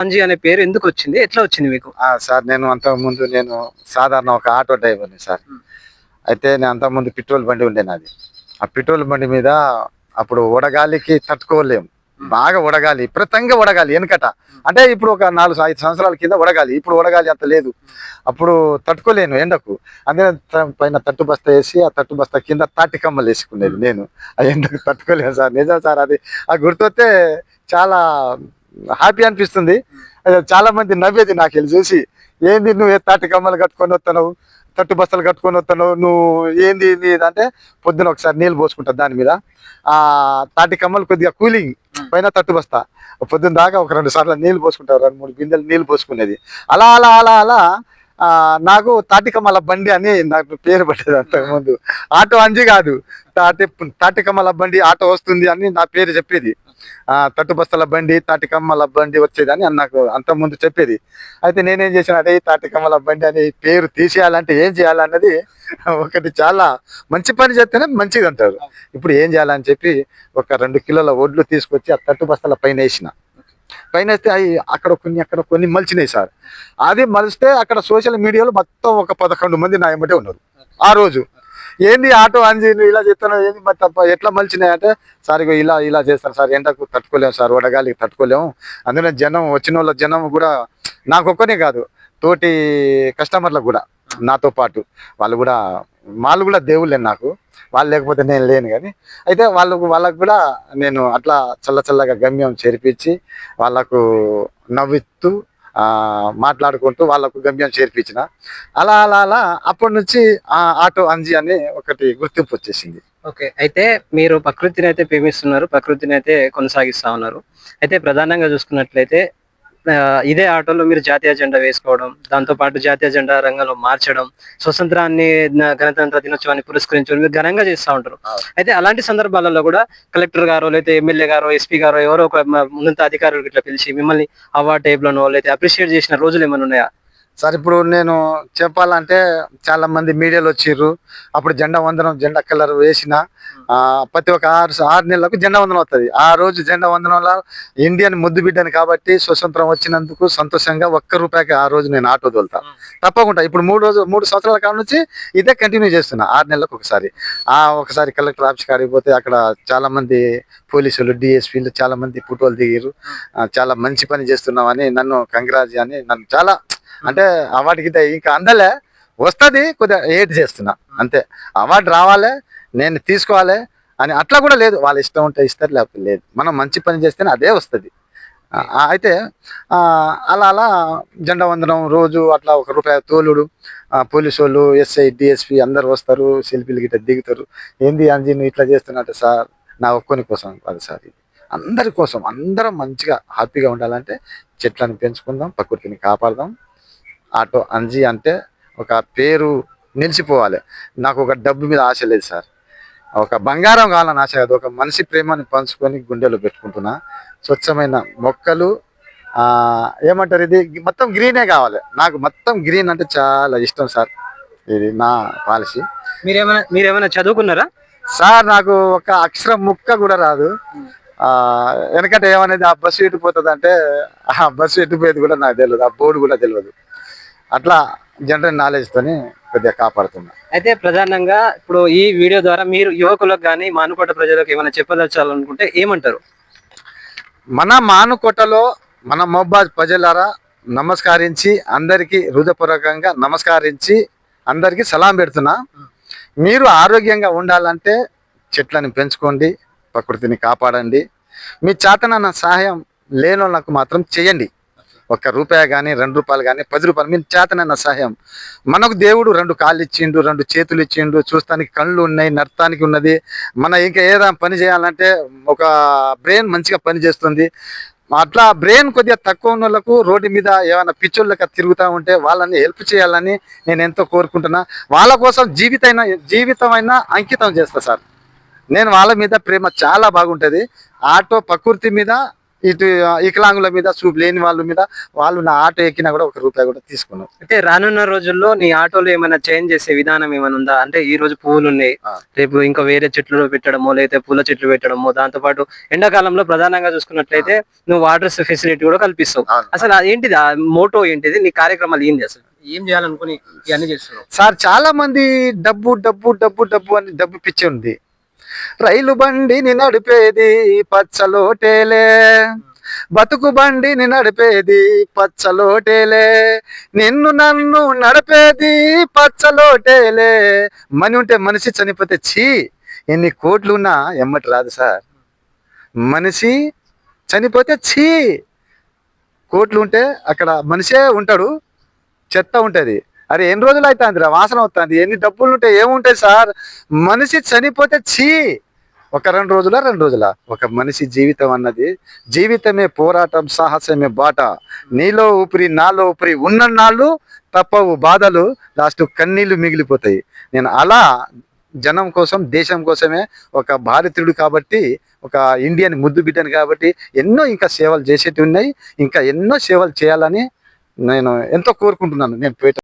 అంజీ అనే పేరు ఎందుకు వచ్చింది? ఎట్లా వచ్చింది మీకు? ఆ, సార్ నేను అంతకు ముందు నేను సాధారణ ఒక ఆటో డ్రైవర్ని సార్. అయితే నేను అంతకు ముందు పెట్రోల్ బండి ఉండే నాది. ఆ పెట్రోల్ బండి మీద అప్పుడు వడగాలికి తట్టుకోలేం. బాగా వడగాలి విపరీతంగా వడగాలి వెనకట. అంటే ఇప్పుడు ఒక నాలుగు ఐదు సంవత్సరాల కింద వడగాలి ఇప్పుడు వడగాలి అంత లేదు. అప్పుడు తట్టుకోలేను ఎండకు. అందుకని త- పైన తట్టు బస్తా వేసి ఆ తట్టు బస్తా కింద తాటి కమ్మలు వేసుకునేది నేను. ఆ ఎండకు తట్టుకోలేను సార్. నిజం సార్ అది ఆ గుర్తొస్తే చాలా హ్యాపీ అనిపిస్తుంది. చాలా మంది నవ్వేది నాకు వెళ్ళి చూసి. ఏంది నువ్వు ఏ తాటి కమ్మలు కట్టుకొని వస్తున్నావు? తట్టు బస్తలు కట్టుకొని వస్తున్నావు? నువ్వు ఏంది అంటే పొద్దున ఒకసారి నీళ్ళు పోసుకుంటా దాని మీద. ఆ తాటి కమ్మలు కొద్దిగా కూలింగ్ పైన తట్టు బస్తా. పొద్దున్న దాకా ఒక రెండు సార్లు నీళ్ళు పోసుకుంటారు రెండు మూడు బిందెలు నీళ్ళు పోసుకునేది. అలా అలా అలా అలా నాకు తాటికమ్మల బండి అని నాకు పేరు పడ్డది అంతకుముందు. ఆటో అంజి కాదు. తాటి తాటికమ్మల బండి ఆటో వస్తుంది అని నా పేరు చెప్పేది. తట్టు బస్తల బండి తాటికమ్మల బండి వచ్చేది అని నాకు అంత ముందు చెప్పేది. అయితే నేనేం చేసిన అంటే ఈ తాటికమ్మల బండి అని పేరు తీసేయాలంటే ఏం చేయాలన్నది ఒకటి చాలా మంచి పని చేస్తేనే మంచిది అంటారు. ఇప్పుడు ఏం చేయాలని చెప్పి ఒక రెండు కిలోల ఒడ్లు తీసుకొచ్చి ఆ తట్టు బస్తల పైన వేసిన. పైన వేస్తే అవి అక్కడ కొన్ని అక్కడ కొన్ని మలిచినాయి సార్. అది మలిస్తే అక్కడ సోషల్ మీడియాలో మొత్తం ఒక పదకొండు మంది నా ఉన్నారు. ఆ రోజు ఏంది ఆటో అని ఇలా చెప్తున్నావు ఏంది మరి తప్ప? ఎట్లా మలిచినాయి అంటే సార్ ఇలా ఇలా చేస్తాను సార్ ఎండకు తట్టుకోలేము సార్ వడగాలికి తట్టుకోలేము. అందులో జనం వచ్చిన వాళ్ళ జనం కూడా నాకు ఒక్కనే కాదు తోటి కస్టమర్లకు కూడా నాతో పాటు. వాళ్ళు కూడా వాళ్ళు కూడా దేవుళ్ళే నాకు. వాళ్ళు లేకపోతే నేను లేను కానీ అయితే వాళ్ళకు వాళ్ళకు కూడా నేను అట్లా చల్ల చల్లగా గమ్యం చేర్పించి వాళ్ళకు నవ్విస్తూ మాట్లాడుకుంటూ వాళ్ళకు గమ్యం చేర్పించిన. అలా అలా అలా అప్పటి నుంచి ఆ ఆటో అంజి అని ఒకటి గుర్తింపు వచ్చేసింది. ఓకే అయితే మీరు ప్రకృతిని అయితే ప్రేమిస్తున్నారు ప్రకృతిని అయితే కొనసాగిస్తా ఉన్నారు. అయితే ప్రధానంగా చూసుకున్నట్లయితే ఇదే ఆటోలో మీరు జాతీయ జెండా వేసుకోవడం దాంతో పాటు జాతీయ జెండా రంగంలో మార్చడం స్వతంత్రాన్ని గణతంత్ర దినోత్సవాన్ని పురస్కరించడం మీరు ఘనంగా చేస్తూ ఉంటారు. అయితే అలాంటి సందర్భాలలో కూడా కలెక్టర్ గారో లేకపోతే ఎమ్మెల్యే గారో ఎస్పీ గారో ఎవరో ఒక మ- ఉన్నత అధికారులు ఇట్లా పిలిచి మిమ్మల్ని అవార్డ్ టేబుల్లోనో లేకపోతే అప్రిషియేట్ చేసిన రోజులు ఏమైనా ఉన్నాయా సార్ ఇప్పుడు నేను చెప్పాలంటే చాలా మంది మీడియాలో వచ్చిర్రు. అప్పుడు జెండా వందనం జెండా కలర్ వేసిన ఆ, ప్రతి ఒక్క ఆరు ఆరు నెలలకు జెండా వందనం వస్తుంది ఆ రోజు జెండా వందనంలో ఇండియన్ ముద్దు బిడ్డని కాబట్టి స్వతంత్రం వచ్చినందుకు సంతోషంగా ఒక్క రూపాయికి ఆ రోజు నేను ఆటో తోలుతా. తప్పకుండా ఇప్పుడు మూడు రోజు మూడు సంవత్సరాల కాడ నుంచి ఇదే కంటిన్యూ చేస్తున్నా ఆరు నెలలకు ఒకసారి. ఆ ఒకసారి కలెక్టర్ ఆఫీస్ కాడికి పోతే అక్కడ చాలా మంది పోలీసులు డిఎస్పీలు చాలా మంది ఫోటోలు దిగారు చాలా మంచి పని చేస్తున్నామని నన్ను కంగ్రాజ్ అని నన్ను చాలా అంటే అవార్డుకి ఇంకా అందలే వస్తుంది కొద్దిగా ఏడ్ చేస్తున్నా అంతే. అవార్డు రావాలి నేను తీసుకోవాలి అని అట్లా కూడా లేదు. వాళ్ళ ఇష్టం ఉంటే ఇస్తారు లేకపోతే లేదు. మనం మంచి పని చేస్తేనే అదే వస్తుంది. అయితే అలా అలా జెండా వందనం రోజు అట్లా ఒక రూపాయి తోలుడు. పోలీసు వాళ్ళు ఎస్ఐ డిఎస్పి అందరు వస్తారు సెల్ఫీలు గిట్ట దిగుతారు. ఏంది అంజీ నువ్వు ఇట్లా చేస్తున్నట్టు సార్ నా ఒక్కని కోసం కాదు సార్ ఇది. అందరి కోసం అందరం మంచిగా హ్యాపీగా ఉండాలంటే చెట్లను పెంచుకుందాం ప్రకృతిని కాపాడదాం. ఆటో అంజీ అంటే ఒక పేరు నిలిచిపోవాలి. నాకు ఒక డబ్బు మీద ఆశ లేదు సార్. ఒక బంగారం కావాలని ఆశ కాదు. ఒక మనిషి ప్రేమని పంచుకొని గుండెలో పెట్టుకుంటున్నా. స్వచ్ఛమైన మొక్కలు ఆ ఏమంటారు ఇది? మొత్తం గ్రీనే కావాలి. నాకు మొత్తం గ్రీన్ అంటే చాలా ఇష్టం సార్. ఇది నా పాలసీ. మీరేమైనా మీరేమైనా చదువుకున్నారా? సార్ నాకు ఒక అక్షరం ముక్క కూడా రాదు. ఆ వెనకట ఏమనేది ఆ బస్సు ఎటుపోతుంది అంటే ఆ బస్సు ఎటుపోయేది కూడా నాకు తెలియదు. ఆ బోర్డు కూడా తెలియదు. అట్లా జనరల్ నాలెడ్జ్ తోని కొద్దిగా కాపాడుతున్నా. అయితే ప్రధానంగా ఇప్పుడు ఈ వీడియో ద్వారా మీరు యువకులకు కానీ మానుకోట ప్రజలకు ఏమైనా చెప్పదలచాలనుకుంటే ఏమంటారు? మన మానుకోటలో మన మొబ్బాజ్ ప్రజలారా నమస్కరించి అందరికీ హృదయపూర్వకంగా నమస్కరించి అందరికీ సలాం పెడుతున్నా. మీరు ఆరోగ్యంగా ఉండాలంటే చెట్లను పెంచుకోండి ప్రకృతిని కాపాడండి. మీ చేతనన్న సహాయం లేని వాళ్ళకు మాత్రం చేయండి. ఒక్క రూపాయి కానీ రెండు రూపాయలు కానీ పది రూపాయలు మీ చేతనన్న సహాయం. మనకు దేవుడు రెండు కాళ్ళు ఇచ్చిండు రెండు చేతులు ఇచ్చిండు చూస్తానికి కళ్ళు ఉన్నాయి నడతానికి ఉన్నది. మన ఇంకా ఏదైనా పని చేయాలంటే ఒక బ్రెయిన్ మంచిగా పనిచేస్తుంది అట్లా బ్రెయిన్ కొద్దిగా తక్కువ ఉన్న వాళ్ళకు రోడ్డు మీద ఏమైనా పిచ్చోళ్ళకి తిరుగుతూ ఉంటే వాళ్ళని హెల్ప్ చేయాలని నేను ఎంతో కోరుకుంటున్నా. వాళ్ళ కోసం జీవితమైన జీవితమైన అంకితం చేస్తా సార్. నేను వాళ్ళ మీద ప్రేమ చాలా బాగుంటుంది. ఆటో ప్రకృతి మీద ఇటు వికలాంగుల మీద చూపు లేని వాళ్ళ మీద వాళ్ళు నా ఆటో ఎక్కినా కూడా ఒక రూపాయి కూడా తీసుకున్నారు అంటే రానున్న రోజుల్లో నీ ఆటోలో ఏమైనా చేంజ్ చేసే విధానం ఏమైనా ఉందా? అంటే ఈ రోజు పువ్వులు ఉన్నాయి. రేపు ఇంకా వేరే చెట్లు పెట్టడమో లేకపోతే పూల చెట్లు పెట్టడమో దాంతో పాటు ఎండాకాలంలో ప్రధానంగా చూసుకున్నట్లయితే నువ్వు వాటర్ ఫెసిలిటీ కూడా కల్పిస్తావు. అసలు అది ఏంటిది? ఆ మోటో ఏంటిది? నీ కార్యక్రమాలు ఏంది అసలు? ఏం చేయాలనుకుని ఇవన్నీ చేస్తున్నావు? సార్ చాలా మంది డబ్బు డబ్బు డబ్బు డబ్బు అని డబ్బు పిచ్చి ఉంది. రైలు బండిని నడిపేది పచ్చలోటేలే. బతుకు బండిని నడిపేది పచ్చలోటేలే. నిన్ను నన్ను నడిపేది పచ్చలోటేలే. మని ఉంటే మనిషి చనిపోతే చీ ఎన్ని కోట్లు ఉన్నా ఎమ్మటి రాదు సార్. మనిషి చనిపోతే చీ కోట్లు ఉంటే అక్కడ మనిషే ఉంటాడు చెత్త ఉంటుంది. అరే ఎన్ని రోజులు అవుతుంది రా వాసన అవుతుంది ఎన్ని డబ్బులు ఉంటాయి ఏముంటాయి సార్? మనిషి చనిపోతే చీ ఒక రెండు రోజుల రెండు రోజుల? ఒక మనిషి జీవితం అన్నది జీవితమే పోరాటం సాహసమే బాట. నీలో ఊపిరి నాలో ఊపిరి ఉన్న నాళ్ళు తప్పవు బాధలు లాస్ట్ కన్నీళ్ళు మిగిలిపోతాయి. నేను అలా జనం కోసం దేశం కోసమే ఒక భారతీయుడు కాబట్టి ఒక ఇండియన్ ముద్దు బిడ్డను కాబట్టి ఎన్నో ఇంకా సేవలు చేసేటివి ఉన్నాయి. ఇంకా ఎన్నో సేవలు చేయాలని నేను ఎంతో కోరుకుంటున్నాను. నేను పేట